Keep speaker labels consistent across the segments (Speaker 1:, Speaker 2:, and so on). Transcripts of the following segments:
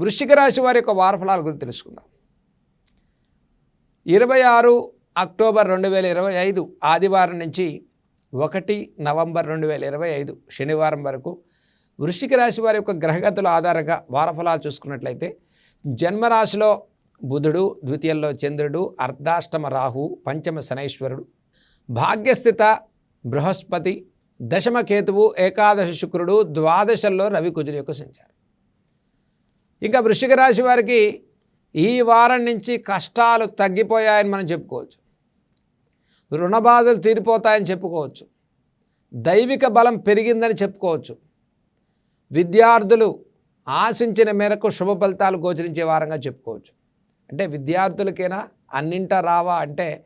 Speaker 1: వృశ్చిక రాశి వారి యొక్క వారఫలాల గురించి తెలుసుకుందాం. ఇరవై ఆరు అక్టోబర్ రెండు వేల ఇరవై ఐదు ఆదివారం నుంచి ఒకటి నవంబర్ రెండు వేల ఇరవై ఐదు శనివారం వరకు వృశ్చిక రాశి వారి యొక్క గ్రహగతుల ఆధారంగా వారఫలాలు చూసుకున్నట్లయితే జన్మరాశిలో బుధుడు ద్వితీయంలో చంద్రుడు అర్ధాష్టమ రాహు పంచమ శనైశ్వరుడు భాగ్యస్థిత బృహస్పతి దశమ కేతువు ఏకాదశ శుక్రుడు ద్వాదశల్లో రవి యొక్క సంచారం. ఇంకా వృశ్చిక రాశి వారికి ఈ వారం నుంచి కష్టాలు తగ్గిపోయాయని మనం చెప్పుకోవచ్చు. రుణ బాధలు తీరిపోతాయని చెప్పుకోవచ్చు. దైవిక బలం పెరిగిందని చెప్పుకోవచ్చు. విద్యార్థులు ఆశించిన మేరకు శుభ ఫలితాలు గోచరించే వారంగా చెప్పుకోవచ్చు. అంటే విద్యార్థులకైనా అన్నింట రావా అంటే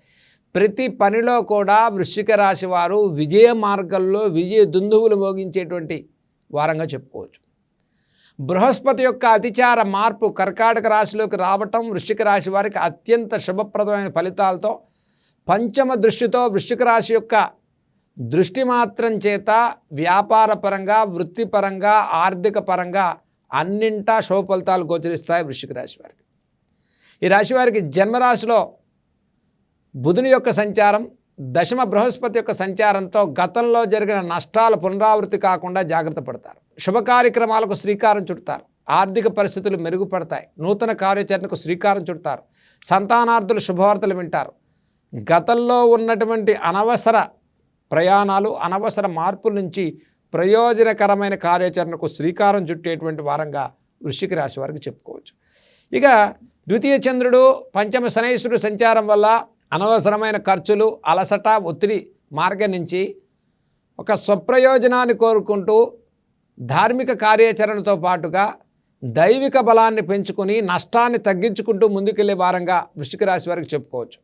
Speaker 1: ప్రతి పనిలో కూడా వృశ్చిక రాశి వారు విజయ మార్గంలో విజయ దుందువులు మోగించేటువంటి వారంగా చెప్పుకోవచ్చు. బృహస్పతి యొక్క అతిచార మార్పు కర్కాటక రాశిలోకి రావటం వృశ్చిక రాశి వారికి అత్యంత శుభప్రదమైన ఫలితాలతో పంచమ దృష్టితో వృశ్చిక రాశి యొక్క దృష్టి మాత్రం చేత వ్యాపారపరంగా వృత్తిపరంగా ఆర్థిక పరంగా అన్నింటా శుభ ఫలితాలు గోచరిస్తాయి వృశ్చిక రాశి వారికి. ఈ రాశి వారికి జన్మరాశిలో బుధుని యొక్క సంచారం దశమ బృహస్పతి యొక్క సంచారంతో గతంలో జరిగిన నష్టాలు పునరావృతి కాకుండా జాగ్రత్త పడతారు. శుభ కార్యక్రమాలకు శ్రీకారం చుడతారు. ఆర్థిక పరిస్థితులు మెరుగుపడతాయి. నూతన కార్యాచరణకు శ్రీకారం చుడతారు. సంతానార్థులు శుభవార్తలు వింటారు. గతంలో ఉన్నటువంటి అనవసర ప్రయాణాలు అనవసర మార్పుల నుంచి ప్రయోజనకరమైన కార్యాచరణకు శ్రీకారం చుట్టేటువంటి వారంగా వృశ్చిక రాశి వారికి చెప్పుకోవచ్చు. ఇక ద్వితీయ చంద్రుడు పంచమ శనైశ్వరుడు సంచారం వల్ల అనవసరమైన ఖర్చులు అలసట ఒత్తిడి మార్గం నుంచి ఒక స్వప్రయోజనాన్ని కోరుకుంటూ ధార్మిక కార్యాచరణతో పాటుగా దైవిక బలాన్ని పెంచుకుని నష్టాన్ని తగ్గించుకుంటూ ముందుకెళ్ళే వారంగా వృశ్చిక రాశి వారికి చెప్పుకోవచ్చు.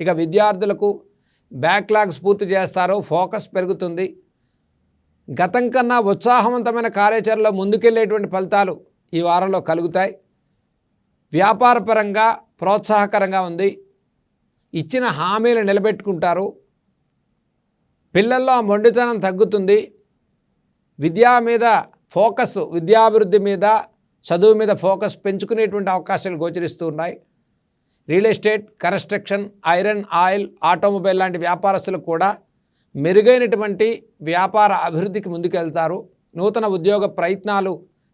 Speaker 1: ఇక విద్యార్థులకు బ్యాక్లాగ్స్ పూర్తి చేస్తారు ఫోకస్ పెరుగుతుంది. గతం కన్నా ఉత్సాహవంతమైన కార్యాచరణలో ముందుకెళ్ళేటువంటి ఫలితాలు ఈ వారంలో కలుగుతాయి. వ్యాపారపరంగా ప్రోత్సాహకరంగా ఉంది. ఇచ్చిన హామీలు నిలబెట్టుకుంటారు. పిల్లల్లో మొండితనం తగ్గుతుంది. విద్యా మీద ఫోకస్ విద్యాభివృద్ధి మీద చదువు మీద ఫోకస్ పెంచుకునేటువంటి అవకాశాలు గోచరిస్తూ ఉన్నాయి. Real estate construction iron oil automobile లాంటి వ్యాపారస్తులు కూడా మెరుగైనటువంటి వ్యాపార అభివృద్ధికి ముందుకెళ్తారు. నూతన ఉద్యోగ ప్రయత్నాలు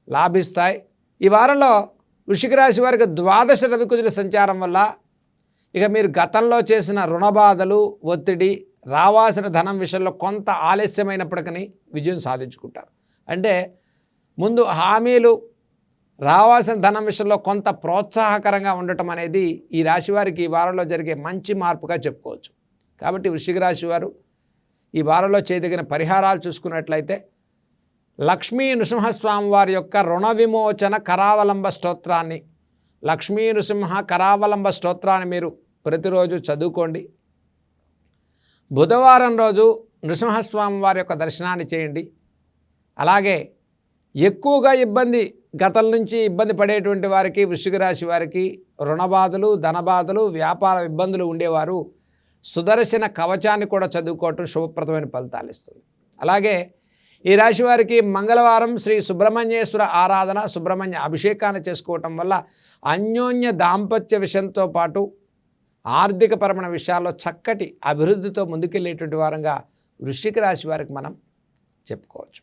Speaker 1: లాభిస్తాయి. ఈ వారంలో వృషిక రాశి వారికి ద్వాదశ రవికుజుల సంచారం వల్ల ఇక మీరు గతంలో చేసిన రుణబాధలు ఒత్తిడి రావాల్సిన ధనం విషయంలో కొంత ఆలస్యమైనప్పటికీ విజయం సాధించుకుంటారు. అంటే ముందు హామీలు రావాల్సిన ధనం విషయంలో కొంత ప్రోత్సాహకరంగా ఉండటం అనేది ఈ రాశి వారికి ఈ వారంలో జరిగే మంచి మార్పుగా చెప్పుకోవచ్చు. కాబట్టి వృషిక రాశి వారు ఈ వారంలో చేయదగిన పరిహారాలు చూసుకున్నట్లయితే లక్ష్మీ నృసింహస్వామి వారి యొక్క రుణ విమోచన కరావలంబ స్తోత్రాన్ని లక్ష్మీ నృసింహ కరావలంబ స్తోత్రాన్ని మీరు ప్రతిరోజు చదువుకోండి. బుధవారం రోజు నృసింహస్వామి వారి యొక్క దర్శనాన్ని చేయండి. అలాగే ఎక్కువగా ఇబ్బంది గతం నుంచి ఇబ్బంది పడేటువంటి వారికి వృశ్చిక రాశి వారికి రుణబాధలు ధనబాధలు వ్యాపార ఇబ్బందులు ఉండేవారు. సుదర్శన కవచాన్ని కూడా చదువుకోవటం శుభప్రదమైన ఫలితాలు ఇస్తుంది. అలాగే ఈ రాశి వారికి మంగళవారం శ్రీ సుబ్రహ్మణ్యేశ్వర ఆరాధన సుబ్రహ్మణ్య అభిషేకాన్ని చేసుకోవటం వల్ల అన్యోన్య దాంపత్య విషయంతో పాటు ఆర్థికపరమైన విషయాల్లో చక్కటి అభివృద్ధితో ముందుకెళ్ళేటువంటి వారంగా వృశ్చిక రాశి వారికి మనం చెప్పుకోవచ్చు.